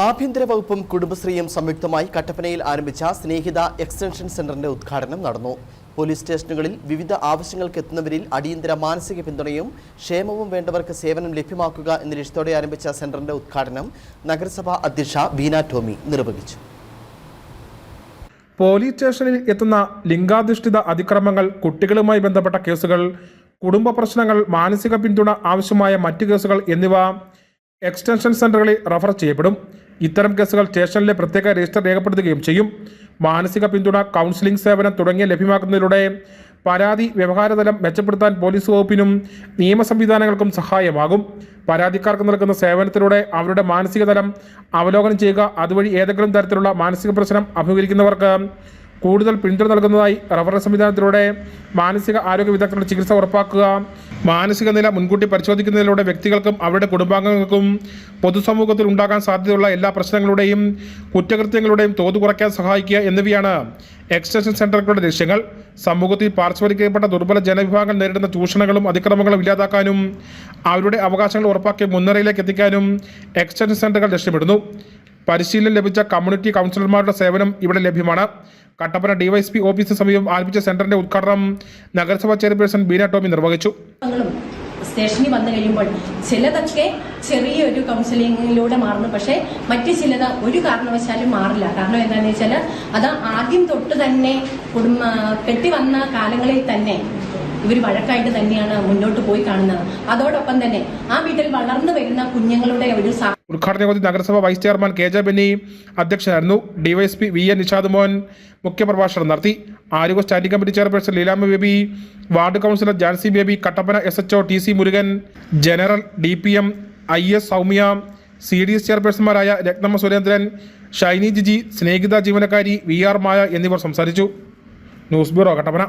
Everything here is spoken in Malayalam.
ആഭ്യന്തര വകുപ്പും കുടുംബശ്രീയും സംയുക്തമായി കട്ടപ്പനയിൽ ആരംഭിച്ച സ്നേഹിത എക്സ്റ്റൻഷൻ സെന്ററിന്റെ ഉദ്ഘാടനം നടന്നു. പോലീസ് സ്റ്റേഷനുകളിൽ വിവിധ ആവശ്യങ്ങൾക്ക് എത്തുന്നവരിൽ അടിയന്തര മാനസിക പിന്തുണയും ക്ഷേമവും വേണ്ടവർക്ക് സേവനം ലഭ്യമാക്കുക എന്ന ലക്ഷ്യത്തോടെ ആരംഭിച്ച സെന്ററിന്റെ ഉദ്ഘാടനം നഗരസഭാ അധ്യക്ഷ ബീന ടോമി നിർവഹിച്ചു. പോലീസ് സ്റ്റേഷനിൽ എത്തുന്ന ലിംഗാധിഷ്ഠിത അതിക്രമങ്ങൾ കുട്ടികളുമായി ബന്ധപ്പെട്ട കേസുകൾ കുടുംബ പ്രശ്നങ്ങൾ മാനസിക പിന്തുണ ആവശ്യമായ മറ്റു കേസുകൾ എന്നിവ എക്സ്റ്റൻഷൻ സെന്ററുകളിൽ റഫർ ചെയ്യപ്പെടും. ഇത്തരം കേസുകൾ സ്റ്റേഷനിലെ പ്രത്യേക രജിസ്റ്റർ രേഖപ്പെടുത്തുകയും ചെയ്യും. മാനസിക പിന്തുണ കൗൺസിലിംഗ് സേവനം തുടങ്ങിയ ലഭ്യമാക്കുന്നതിലൂടെ പരാതി വ്യവഹാരതലം മെച്ചപ്പെടുത്താൻ പോലീസ് വകുപ്പിനും നിയമ സംവിധാനങ്ങൾക്കും സഹായമാകും. പരാതിക്കാർക്ക് നൽകുന്ന സേവനത്തിലൂടെ അവരുടെ മാനസിക തലം അവലോകനം ചെയ്യുക അതുവഴി ഏതെങ്കിലും തരത്തിലുള്ള മാനസിക പ്രശ്നം അഭിമുഖീകരിക്കുന്നവർക്ക് കൂടുതൽ പിന്തുണ നൽകുന്നതായി റഫറൽ സംവിധാനത്തിലൂടെ മാനസിക ആരോഗ്യ വിദഗ്ധരുടെ ചികിത്സ ഉറപ്പാക്കുക. മാനസിക നില മുൻകൂട്ടി പരിശോധിക്കുന്നതിലൂടെ വ്യക്തികൾക്കും അവരുടെ കുടുംബാംഗങ്ങൾക്കും പൊതുസമൂഹത്തിൽ ഉണ്ടാകാൻ സാധ്യതയുള്ള എല്ലാ പ്രശ്നങ്ങളുടെയും കുറ്റകൃത്യങ്ങളുടെയും തോത് കുറയ്ക്കാൻ സഹായിക്കുക എന്നിവയാണ് എക്സ്റ്റൻഷൻ സെന്ററുകളുടെ ലക്ഷ്യങ്ങൾ. സമൂഹത്തിൽ പാർശ്വവൽക്കരിക്കപ്പെട്ട ദുർബല ജനവിഭാഗങ്ങൾ നേരിടുന്ന ചൂഷണങ്ങളും അതിക്രമങ്ങളും ഇല്ലാതാക്കാനും അവരുടെ അവകാശങ്ങൾ ഉറപ്പാക്കി മുൻനിരയിലേക്ക് എത്തിക്കാനും എക്സ്റ്റൻഷൻ സെന്ററുകൾ ലക്ഷ്യമിടുന്നു. പരിശീലനം ലഭിച്ച കമ്മ്യൂണിറ്റി കൗൺസിലർമാരുടെ സേവനം ഇവിടെ ലഭ്യമാണ്. കട്ടപ്പന ഡിവൈഎസ്പി ഓഫീസിന് സമീപം ആരംഭിച്ച സെന്ററിന്റെ ഉദ്ഘാടനം നഗരസഭാ ചെയർപേഴ്സൺ ബീന ടോമി നിർവഹിച്ചു. സ്റ്റേഷനിൽ വന്നു കഴിയുമ്പോൾ ചിലതൊക്കെ ചെറിയൊരു കൗൺസിലിങ്ങിലൂടെ മാറുന്നു. പക്ഷേ മറ്റ് ചിലത് ഒരു കാരണവശാലും മാറില്ല. കാരണം എന്താണെന്ന് വെച്ചാൽ അത് ആദ്യം തൊട്ട് തന്നെ കുടുംബ കെട്ടി വന്ന കാലങ്ങളിൽ തന്നെ ഇവർ വഴക്കായിട്ട് തന്നെയാണ് മുന്നോട്ട് പോയി കാണുന്നത്. അതോടൊപ്പം തന്നെ ആ വീട്ടിൽ വളർന്നു വരുന്ന കുഞ്ഞുങ്ങളുടെ ഒരു ഉദ്ഘാടന യോഗത്തിൽ നഗരസഭ vice chairman K J Benny അധ്യക്ഷനായിരുന്നു. DYSP V N Nishad Mohan മുഖ്യപ്രഭാഷണം നടത്തി. ആരോഗ്യ standing committee chairperson Leelamma Baby ward councillor Jancy Baby Kattappana S H T C Murugan general D P M I S Soumya C D S ചെയർപേഴ്സൺമാരായ Rathnamma Surendran Shiny Jiji Snehitha ജീവനക്കാരി വി ആർ മായ എന്നിവർ സംസാരിച്ചു. News bureau Kattappana.